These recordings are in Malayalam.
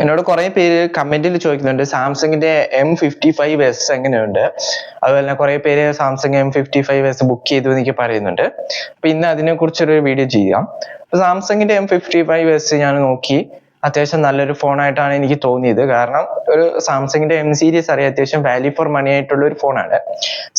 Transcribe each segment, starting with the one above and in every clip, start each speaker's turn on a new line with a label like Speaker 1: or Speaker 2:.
Speaker 1: എന്നോട് കുറെ പേര് കമന്റിൽ ചോദിക്കുന്നുണ്ട്. സാംസങ്ങിന്റെ എം ഫിഫ്റ്റി ഫൈവ് എസ് എങ്ങനെയുണ്ട്? അതുപോലെ തന്നെ കുറെ പേര് Samsung M fifty five S book ചെയ്തു എനിക്ക് പറയുന്നുണ്ട്. അപ്പൊ ഇന്ന് അതിനെ കുറിച്ചൊരു വീഡിയോ ചെയ്യാം. അപ്പൊ സാംസങ്ങിന്റെ എം ഫിഫ്റ്റി ഫൈവ് എസ് ഞാൻ നോക്കി. അത്യാവശ്യം നല്ലൊരു ഫോണായിട്ടാണ് എനിക്ക് തോന്നിയത്. കാരണം ഒരു സാംസങ്ങിന്റെ എം സീരീസ് അറിയാം. അത്യാവശ്യം വാല്യൂ ഫോർ മണി ആയിട്ടുള്ള ഒരു ഫോണാണ്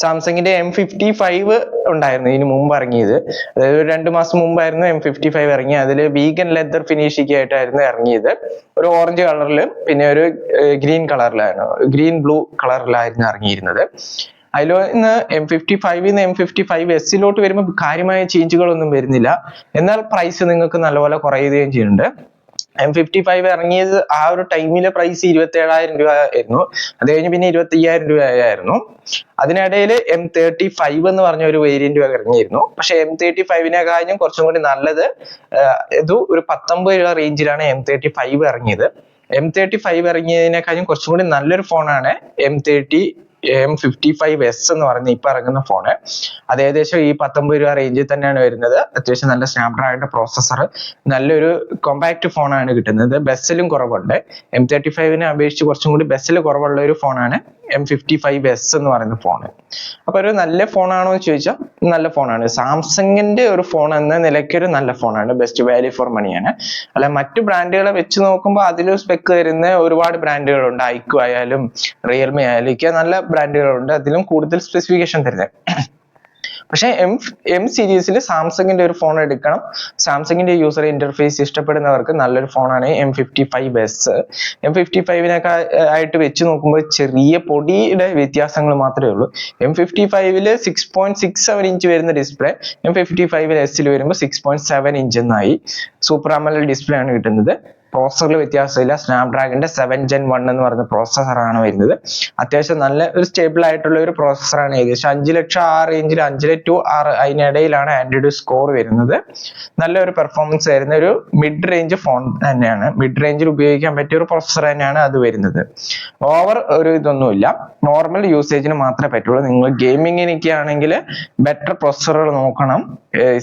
Speaker 1: സാംസങ്ങിന്റെ എം ഫിഫ്റ്റി ഫൈവ് ഉണ്ടായിരുന്നു ഇതിന് മുമ്പ് ഇറങ്ങിയത്. അതായത് ഒരു രണ്ട് മാസം മുമ്പായിരുന്നു എം ഫിഫ്റ്റി ഫൈവ് ഇറങ്ങി അതിൽ വീഗൻ ലെതർ ഫിനിഷിംഗ് ആയിട്ടായിരുന്നു ഇറങ്ങിയത്. ഒരു ഓറഞ്ച് കളറിൽ പിന്നെ ഒരു ഗ്രീൻ കളറിലായിരുന്നു ഗ്രീൻ ബ്ലൂ കളറിലായിരുന്നു ഇറങ്ങിയിരുന്നത്. അതിൽ നിന്ന് എം ഫിഫ്റ്റി ഫൈവിൽ നിന്ന് എം ഫിഫ്റ്റി ഫൈവ് എസിലോട്ട് വരുമ്പോൾ കാര്യമായ ചേഞ്ചുകളൊന്നും വരുന്നില്ല. എന്നാൽ പ്രൈസ് നിങ്ങൾക്ക് നല്ലപോലെ കുറയുകയും ചെയ്യുന്നുണ്ട്. എം ഫിഫ്റ്റി ഫൈവ് ഇറങ്ങിയത് ആ ഒരു ടൈമിലെ പ്രൈസ് ഇരുപത്തി ഏഴായിരം രൂപ ആയിരുന്നു. അത് കഴിഞ്ഞ് പിന്നെ ഇരുപത്തി അയ്യായിരം രൂപ ആയിരുന്നു. അതിനിടയിൽ എം തേർട്ടി ഫൈവ് എന്ന് പറഞ്ഞ ഒരു വേരിയന്റ് ഇറങ്ങിയിരുന്നു. പക്ഷെ എം തേർട്ടി ഫൈവിനെ കാര്യം കുറച്ചും കൂടി നല്ലത് ഇത് ഒരു പത്തൊമ്പത് രൂപ റേഞ്ചിലാണ് എം തേർട്ടി ഫൈവ് ഇറങ്ങിയത്. എം തേർട്ടി ഫൈവ് ഇറങ്ങിയതിനെക്കാളും കുറച്ചും കൂടി നല്ലൊരു ഫോണാണ് M thirty M fifty five S എന്ന് പറയുന്ന ഇപ്പൊ ഇറങ്ങുന്ന ഫോണ് അത് ഏകദേശം ഈ പത്തൊമ്പത് രൂപ റേഞ്ചിൽ തന്നെയാണ് വരുന്നത്. അത്യാവശ്യം നല്ല സ്നാപ്ഡ്രാഗണിന്റെ പ്രോസസ്സർ നല്ലൊരു കോമ്പാക്ട് ഫോണാണ് കിട്ടുന്നത്. ബസ്സിലും കുറവുണ്ട്. എം തേർട്ടി ഫൈവിനെ അപേക്ഷിച്ച് കുറച്ചും കൂടി ബസ്സിൽ കുറവുള്ള ഒരു ഫോണാണ് എം ഫിഫ്റ്റി ഫൈവ് എസ് എന്ന് പറയുന്ന ഫോണ് അപ്പൊ ഒരു നല്ല ഫോണാണോ എന്ന് ചോദിച്ചാൽ നല്ല ഫോണാണ് സാംസങ്ങിന്റെ ഒരു ഫോൺ എന്ന നിലയ്ക്ക് ഒരു നല്ല ഫോണാണ് ബെസ്റ്റ് വാല്യൂ ഫോർ മണിയാണ് അല്ല മറ്റു ബ്രാൻഡുകളെ വെച്ച് നോക്കുമ്പോൾ അതിൽ സ്പെക്ക് വരുന്ന ഒരുപാട് ബ്രാൻഡുകളുണ്ട് ഐക്യു ആയാലും റിയൽമി ആയാലും ഒക്കെ നല്ല ബ്രാൻഡുകളുണ്ട് അതിലും കൂടുതൽ സ്പെസിഫിക്കേഷൻ തരുന്നത്. പക്ഷെ എം എം സീരീസിൽ സാംസങ്ങിന്റെ ഒരു ഫോൺ എടുക്കണം. സാംസങ്ങിന്റെ യൂസർ ഇന്റർഫേസ് ഇഷ്ടപ്പെടുന്നവർക്ക് നല്ലൊരു ഫോണാണ് M fifty five S M fifty ഫൈവിനൊക്കെ ആയിട്ട് വെച്ച് നോക്കുമ്പോൾ ചെറിയ പൊടിയുടെ വ്യത്യാസങ്ങൾ മാത്രമേ ഉള്ളൂ. എം ഫിഫ്റ്റി ഫൈവിൽ six point six seven inch വരുന്ന ഡിസ്പ്ലേ എം ഫിഫ്റ്റി ഫൈവിൽ എസിൽ വരുമ്പോൾ സിക്സ് പോയിന്റ് സെവൻ ഇഞ്ച് എന്നായി. സൂപ്പർ അമല ഡിസ്പ്ലേ ആണ് കിട്ടുന്നത്. പ്രോസസറിൽ വ്യത്യാസമില്ല. സ്നാപ്ഡ്രാഗന്റെ സെവൻ ജെൻ വൺ എന്ന് പറയുന്ന ആണ് വരുന്നത്. അത്യാവശ്യം നല്ല ഒരു സ്റ്റേബിൾ ആയിട്ടുള്ള ഒരു പ്രോസസർ ആണ് ഏകദേശം അഞ്ച് ലക്ഷം ആ റേഞ്ചിൽ അഞ്ച് ടു ആറ് അതിനിടയിലാണ് ആൻഡ്രോയിഡ് സ്കോർ വരുന്നത്. നല്ലൊരു പെർഫോമൻസ് വരുന്ന ഒരു മിഡ് റേഞ്ച് ഫോൺ തന്നെയാണ്. മിഡ് റേഞ്ചിൽ ഉപയോഗിക്കാൻ പറ്റിയ ഒരു പ്രോസസർ തന്നെയാണ് അത് വരുന്നത്. ഓവർ ഒരു ഇതൊന്നുമില്ല. നോർമൽ യൂസേജിന് മാത്രമേ പറ്റുള്ളൂ. നിങ്ങൾ ഗെയിമിങ്ങിനൊക്കെ ആണെങ്കിൽ ബെറ്റർ പ്രോസസ്സറുകൾ നോക്കണം.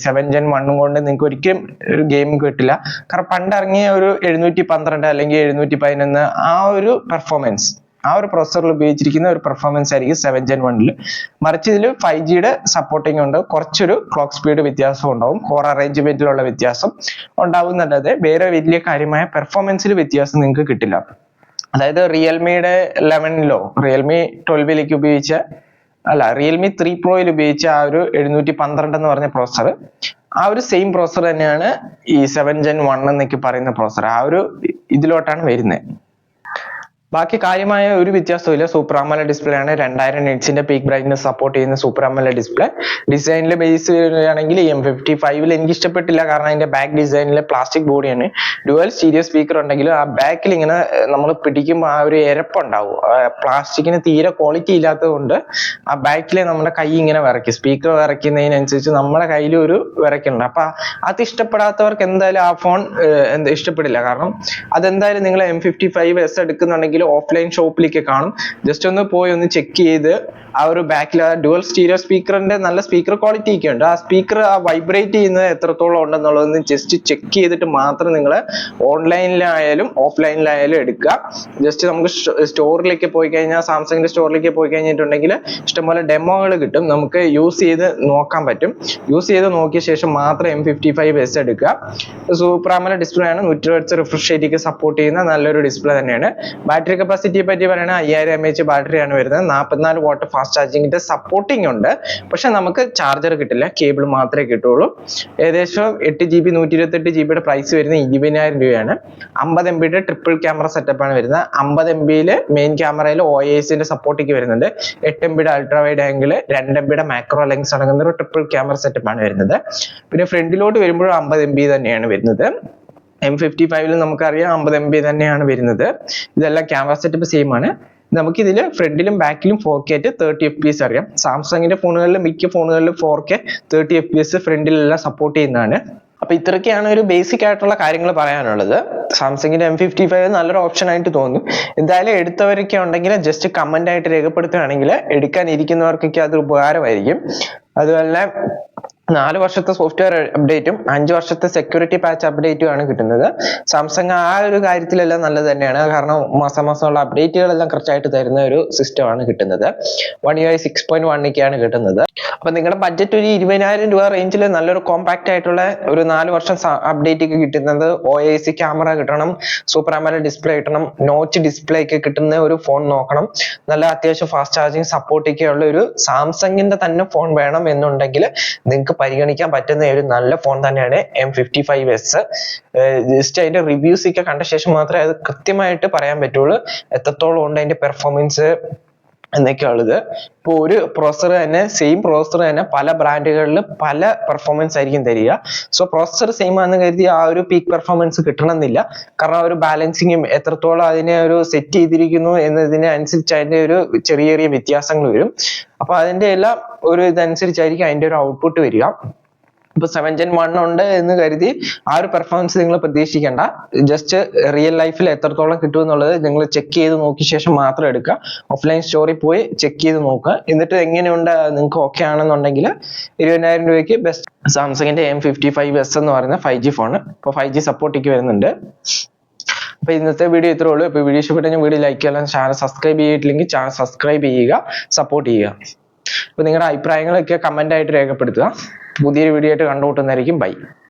Speaker 1: സെവൻ ജെൻ വണ്ണും കൊണ്ട് നിങ്ങൾക്ക് ഒരിക്കലും ഒരു ഗെയിം കിട്ടില്ല. കാരണം പണ്ട് ഇറങ്ങിയ ഒരു എഴുന്നൂറ്റി പന്ത്രണ്ട് അല്ലെങ്കിൽ എഴുന്നൂറ്റി പതിനൊന്ന് ആ ഒരു പെർഫോമൻസ് ആ ഒരു പ്രൊസസ്സറിൽ ഉപയോഗിച്ചിരിക്കുന്ന ഒരു പെർഫോമൻസ് ആയിരിക്കും സെവൻ ജെൻ വണ്ണിൽ മറിച്ച് ഇതിൽ ഫൈവ് ജിയുടെ സപ്പോർട്ടിംഗ് ഉണ്ട്. കുറച്ചൊരു ക്ലോക്ക് സ്പീഡ് വ്യത്യാസം ഉണ്ടാവും. കോർ അറേഞ്ച്മെന്റിലുള്ള വ്യത്യാസം ഉണ്ടാവുന്നല്ലാതെ വേറെ വലിയ കാര്യമായ പെർഫോമൻസിൽ വ്യത്യാസം നിങ്ങൾക്ക് കിട്ടില്ല. അതായത് റിയൽമിയുടെ ലെവനിലോ റിയൽമി ട്വൽവിലേക്ക് ഉപയോഗിച്ച അല്ല റിയൽമി ത്രീ പ്രോയിൽ ഉപയോഗിച്ച ആ ഒരു എഴുന്നൂറ്റി പന്ത്രണ്ട് എന്ന് പറഞ്ഞ പ്രോസർ ആ ഒരു സെയിം പ്രോസർ തന്നെയാണ് ഈ സെവൻ ജെൻ വൺ എന്നൊക്കെ പറയുന്ന പ്രോസർ ആ ഒരു ഇതിലോട്ടാണ് വരുന്നത് ബാക്കി കാര്യമായ ഒരു വ്യത്യാസമില്ല സൂപ്പർ അമല ഡിസ്പ്ലേ ആണ്. രണ്ടായിരം നിറ്റ്സിന്റെ പീക്ക് ബ്രൈറ്റ്നസ് സപ്പോർട്ട് ചെയ്യുന്ന സൂപ്പർ അമല ഡിസ്പ്ലേ ഡിസൈനിലെ ബേസ് ആണെങ്കിൽ എം ഫിഫ്റ്റി ഫൈവിൽ എനിക്ക് ഇഷ്ടപ്പെട്ടില്ല. കാരണം അതിന്റെ ബാക്ക് ഡിസൈനിലെ പ്ലാസ്റ്റിക് ബോഡിയാണ് ഡുവൽ സ്റ്റീരിയോ സ്പീക്കർ ഉണ്ടെങ്കിലും ആ ബാക്കിൽ ഇങ്ങനെ നമ്മൾ പിടിക്കുമ്പോൾ ആ ഒരു എരപ്പുണ്ടാവും. പ്ലാസ്റ്റിക്കിന് തീരെ ക്വാളിറ്റി ഇല്ലാത്തതുകൊണ്ട് ആ ബാക്കിലെ നമ്മുടെ കൈ ഇങ്ങനെ വിറയ്ക്കും. സ്പീക്കർ വിറയ്ക്കുന്നതിനനുസരിച്ച് നമ്മുടെ കയ്യിൽ ഒരു വിറയ്ക്കുന്നുണ്ട് അപ്പൊ അത് ഇഷ്ടപ്പെടാത്തവർക്ക് എന്തായാലും ആ ഫോൺ ഇഷ്ടപ്പെടില്ല. കാരണം അതെന്തായാലും നിങ്ങൾ എം ഫിഫ്റ്റി ഫൈവ് എസ് എടുക്കുന്നുണ്ടെങ്കിൽ ഓഫ്ലൈൻ ഷോപ്പിലേക്ക് കാണും. ജസ്റ്റ് ഒന്ന് പോയി ഒന്ന് ചെക്ക് ചെയ്ത് ആ ഒരു ബാക്കിൽ ആ ഡുവൽ സ്റ്റീരിയോ സ്പീക്കറിന്റെ നല്ല സ്പീക്കർ ക്വാളിറ്റി ഒക്കെ ഉണ്ട്. ആ സ്പീക്കർ ആ വൈബ്രേറ്റ് ചെയ്യുന്നത് എത്രത്തോളം ഉണ്ടെന്നുള്ളതൊന്ന് ജസ്റ്റ് ചെക്ക് ചെയ്തിട്ട് മാത്രം നിങ്ങൾ ഓൺലൈനിലായാലും ഓഫ്ലൈനിലായാലും എടുക്കുക. ജസ്റ്റ് നമുക്ക് സ്റ്റോറിലേക്ക് പോയി കഴിഞ്ഞാൽ സാംസങ്ങിന്റെ സ്റ്റോറിലേക്ക് പോയി കഴിഞ്ഞിട്ടുണ്ടെങ്കിൽ ഇഷ്ടംപോലെ ഡെമോകൾ കിട്ടും. നമുക്ക് യൂസ് ചെയ്ത് നോക്കാൻ പറ്റും. യൂസ് ചെയ്ത് നോക്കിയ ശേഷം മാത്രം എം ഫിഫ്റ്റി ഫൈവ് എസ് എടുക്കുക. സൂപ്പർ ആമല ഡിസ്പ്ലേ ആണ്. നൂറ്റി റിഫ്രഷ് റേറ്റിക്ക് സപ്പോർട്ട് ചെയ്യുന്ന നല്ലൊരു ഡിസ്പ്ലേ തന്നെയാണ്. ബാറ്ററി കപ്പാസിറ്റിയെ പറ്റി പറയുകയാണെങ്കിൽ അയ്യായിരം എം എച്ച് ബാറ്ററിയാണ് വരുന്നത്. നാൽപ്പത്തിനാല് വാട്ട് ഫാസ്റ്റ് ചാർജിങ്ങിന്റെ സപ്പോർട്ടിംഗ് ഉണ്ട്. പക്ഷെ നമുക്ക് ചാർജർ കിട്ടില്ല. കേബിൾ മാത്രമേ കിട്ടുള്ളൂ ഏകദേശം എട്ട് ജി ബി നൂറ്റി ഇരുപത്തെട്ട് ജി ബിയുടെ പ്രൈസ് വരുന്നത് ഇരുപതിനായിരം രൂപയാണ്. അമ്പത് എം ബിയുടെ ട്രിപ്പിൾ ക്യാമറ സെറ്റപ്പ് ആണ് വരുന്നത്. അമ്പത് എം ബിയിൽ മെയിൻ ക്യാമറയിൽ ഒ എസിന്റെ സപ്പോർട്ടിക്ക് വരുന്നുണ്ട്. എട്ട് എം ബിയുടെ അൾട്രാ വൈഡ് ആംഗിൾ രണ്ട് എം ബിയുടെ മാക്രോ ലെങ്സ് അടങ്ങുന്ന ഒരു ട്രിപ്പിൾ ക്യാമറ സെറ്റപ്പ് ആണ് വരുന്നത്. പിന്നെ ഫ്രണ്ടിലോട്ട് വരുമ്പോഴും അമ്പത് എം ബി തന്നെയാണ് വരുന്നത്. എം ഫിഫ്റ്റി ഫൈവിൽ നമുക്കറിയാം അമ്പത് എം ബി തന്നെയാണ് വരുന്നത്. ഇതെല്ലാം ക്യാമറ സെറ്റപ്പ് സെയിം ആണ്. നമുക്ക് ഇതിൽ ഫ്രണ്ടിലും ബാക്കിലും ഫോർ കെ ആയിട്ട് തേർട്ടി എഫ് പി എസ് അറിയാം. സാംസങ്ങിന്റെ ഫോണുകളിൽ മിക്ക ഫോണുകളിലും four K thirty F P S ഫ്രണ്ടിലെല്ലാം support ചെയ്യുന്നതാണ്. അപ്പൊ ഇത്രയൊക്കെയാണ് ഒരു ബേസിക് ആയിട്ടുള്ള കാര്യങ്ങൾ പറയാനുള്ളത്. സാംസങ്ങിന്റെ എം ഫിഫ്റ്റി ഫൈവ് നല്ലൊരു ഓപ്ഷൻ ആയിട്ട് തോന്നും. എന്തായാലും എടുത്തവരൊക്കെ ഉണ്ടെങ്കിൽ ജസ്റ്റ് കമന്റ് ആയിട്ട് രേഖപ്പെടുത്തുകയാണെങ്കിൽ എടുക്കാൻ ഇരിക്കുന്നവർക്കൊക്കെ അത് ഉപകാരമായിരിക്കും. അതുപോലെ നാല് വർഷത്തെ സോഫ്റ്റ്വെയർ അപ്ഡേറ്റും അഞ്ച് വർഷത്തെ സെക്യൂരിറ്റി പാച്ച് അപ്ഡേറ്റും ആണ് കിട്ടുന്നത്. സാംസങ് ആ ഒരു കാര്യത്തിലെല്ലാം നല്ലത് തന്നെയാണ്. കാരണം മാസം മാസമുള്ള അപ്ഡേറ്റുകളെല്ലാം കറക്റ്റായിട്ട് തരുന്ന ഒരു സിസ്റ്റം ആണ് കിട്ടുന്നത്. വൺ ഐ സിക്സ് പോയിന്റ് വണ്ണിക്കാണ് കിട്ടുന്നത്. അപ്പൊ നിങ്ങളുടെ ബഡ്ജറ്റ് ഒരു ഇരുപതിനായിരം രൂപ റേഞ്ചിൽ നല്ലൊരു കോമ്പാക്റ്റ് ആയിട്ടുള്ള ഒരു നാല് വർഷം അപ്ഡേറ്റ് ഒക്കെ കിട്ടുന്നത് ഒ എ സി ക്യാമറ കിട്ടണം സൂപ്പർ ആമല ഡിസ്പ്ലേ കിട്ടണം നോച്ച് ഡിസ്പ്ലേ ഒക്കെ കിട്ടുന്ന ഒരു ഫോൺ നോക്കണം. നല്ല അത്യാവശ്യം ഫാസ്റ്റ് ചാർജിങ് സപ്പോർട്ടൊക്കെ ഉള്ള ഒരു സാംസങ്ങിന്റെ തന്നെ ഫോൺ വേണം എന്നുണ്ടെങ്കിൽ നിങ്ങൾക്ക് പരിഗണിക്കാൻ പറ്റുന്ന ഒരു നല്ല ഫോൺ തന്നെയാണ് M fifty five S just അതിന്റെ റിവ്യൂസ് ഒക്കെ കണ്ട ശേഷം മാത്രമേ അത് കൃത്യമായിട്ട് പറയാൻ പറ്റുള്ളൂ. എത്രത്തോളം ഉണ്ട് അതിന്റെ പെർഫോമൻസ് എന്നൊക്കെയുള്ളത് ഇപ്പോൾ ഒരു പ്രോസസർ തന്നെ സെയിം പ്രോസസർ തന്നെ പല ബ്രാൻഡുകളിൽ പല പെർഫോമൻസ് ആയിരിക്കും തരിക. സോ പ്രോസസർ സെയിം ആണെന്ന് കരുതി ആ ഒരു പീക്ക് പെർഫോമൻസ് കിട്ടണമെന്നില്ല. കാരണം ആ ഒരു ബാലൻസിങ്ങും എത്രത്തോളം അതിനെ ഒരു സെറ്റ് ചെയ്തിരിക്കുന്നു എന്നതിനെ അനുസരിച്ച് അതിന്റെ ഒരു ചെറിയ ചെറിയ വ്യത്യാസങ്ങൾ വരും. അപ്പൊ അതിന്റെ എല്ലാം ഒരു ഇതനുസരിച്ചായിരിക്കും അതിന്റെ ഒരു ഔട്ട്പുട്ട് വരിക. ഇപ്പൊ സെവൻ ജെൻ വൺ ഉണ്ട് എന്ന് കരുതി ആ ഒരു പെർഫോമൻസ് നിങ്ങൾ പ്രതീക്ഷിക്കേണ്ട. ജസ്റ്റ് റിയൽ ലൈഫിൽ എത്രത്തോളം കിട്ടും എന്നുള്ളത് നിങ്ങൾ ചെക്ക് ചെയ്ത് നോക്കിയ ശേഷം മാത്രം എടുക്കുക. ഓഫ്ലൈൻ സ്റ്റോറിൽ പോയി ചെക്ക് ചെയ്ത് നോക്കുക. എന്നിട്ട് എങ്ങനെയുണ്ട്? നിങ്ങൾക്ക് ഓക്കെ ആണെന്നുണ്ടെങ്കിൽ ഇരുപതിനായിരം രൂപയ്ക്ക് ബെസ്റ്റ് സാംസങ്ങിന്റെ എം ഫിഫ്റ്റി ഫൈവ് എസ് എന്ന് പറയുന്ന ഫൈവ് ജി ഫോൺ ഇപ്പോൾ ഫൈവ് ജി സപ്പോർട്ടിക്ക് വരുന്നുണ്ട്. അപ്പൊ ഇന്നത്തെ വീഡിയോ ഇത്രേ ഉള്ളൂ. ഇപ്പൊ വീഡിയോ ഇഷ്ടപ്പെട്ടെങ്കിൽ വീഡിയോ ലൈക്ക് ചെയ്യാൻ ചാനൽ സബ്സ്ക്രൈബ് ചെയ്തിട്ടില്ലെങ്കിൽ ചാനൽ സബ്സ്ക്രൈബ് ചെയ്യുക സപ്പോർട്ട് ചെയ്യുക. അപ്പൊ നിങ്ങളുടെ അഭിപ്രായങ്ങളൊക്കെ ആയിട്ട് രേഖപ്പെടുത്തുക. പുതിയൊരു വീഡിയോ ആയിട്ട് കണ്ടുമുട്ടുന്നതായിരിക്കും. ബൈ